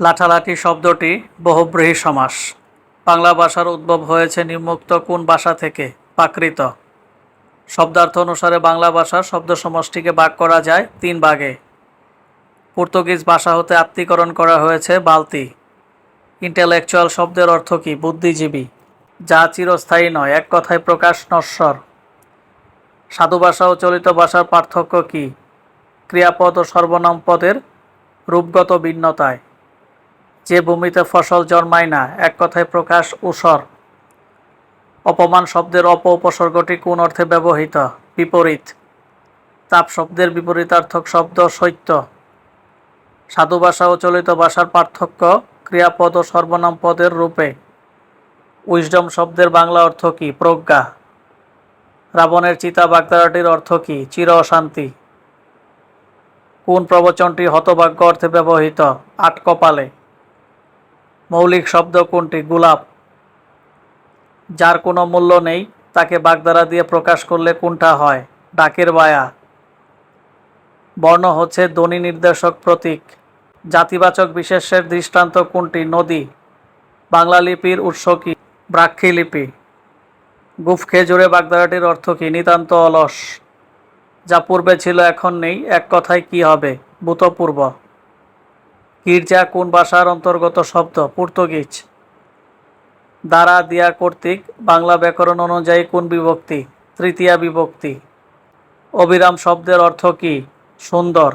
লাঠালাঠি শব্দটি বহুব্রীহি সমাস। বাংলা ভাষার উদ্ভব হয়েছে নিম্মুক্ত কোন ভাষা থেকে? প্রাকৃত শব্দার্থ অনুসারে বাংলা ভাষার শব্দ সমষ্টিকে ভাগ করা যায় তিন ভাগে। পর্তুগিজ ভাষা হতে আত্মীকরণ করা হয়েছে বালতি। ইন্টেলেকচুয়াল শব্দের অর্থ কি? বুদ্ধিজীবী। যা চিরস্থায়ী নয়, এক কথায় প্রকাশ নশ্বর। সাধু ভাষা ও চলিত ভাষার পার্থক্য কি? ক্রিয়াপদ ও সর্বনাম পদের রূপগত ভিন্নতায়। যে ভূমিতে ফসল জন্মায় না, এক কথায় প্রকাশ উসর অপমান শব্দের অপ উপসর্গটি কোন অর্থে ব্যবহৃত? বিপরীত। তাপ শব্দের বিপরীতার্থক শব্দ সত্য। সাধু ভাষা ও চলিত ভাষার পার্থক্য ক্রিয়াপদ ও সর্বনাম পদের রূপে। উইজডম শব্দের বাংলা অর্থ কী? প্রজ্ঞা। রাবণের চিতা বাগদারাটির অর্থ কী? চির অশান্তি। কোন প্রবচনটি হতভাগ্য অর্থে ব্যবহৃত? আট কপালে। মৌলিক শব্দ কোনটি? গোলাপ। যার কোনো মূল্য নেই, তাকে বাগদারা দিয়ে প্রকাশ করলে কোনটা হয়? ডাকের বায়া। বর্ণ হচ্ছে ধ্বনি নির্দেশক প্রতীক। জাতিবাচক বিশেষের দৃষ্টান্ত কোনটি? নদী। বাংলা লিপির উৎস কি? ব্রাক্ষী লিপি। গুফ খেজুরে বাগদারাটির অর্থ কি? নিতান্ত অলস। যা পূর্বে ছিল, এখন নেই। এক কথায় কি হবে? ভূতপূর্ব। গির্জা কোন ভাষার অন্তর্গত শব্দ? পর্তুগিজ। দ্বারা দিয়া কর্তৃক বাংলা ব্যাকরণ অনুযায়ী কোন বিভক্তি? তৃতীয়া বিভক্তি। অবিরাম শব্দের অর্থ কী? সুন্দর।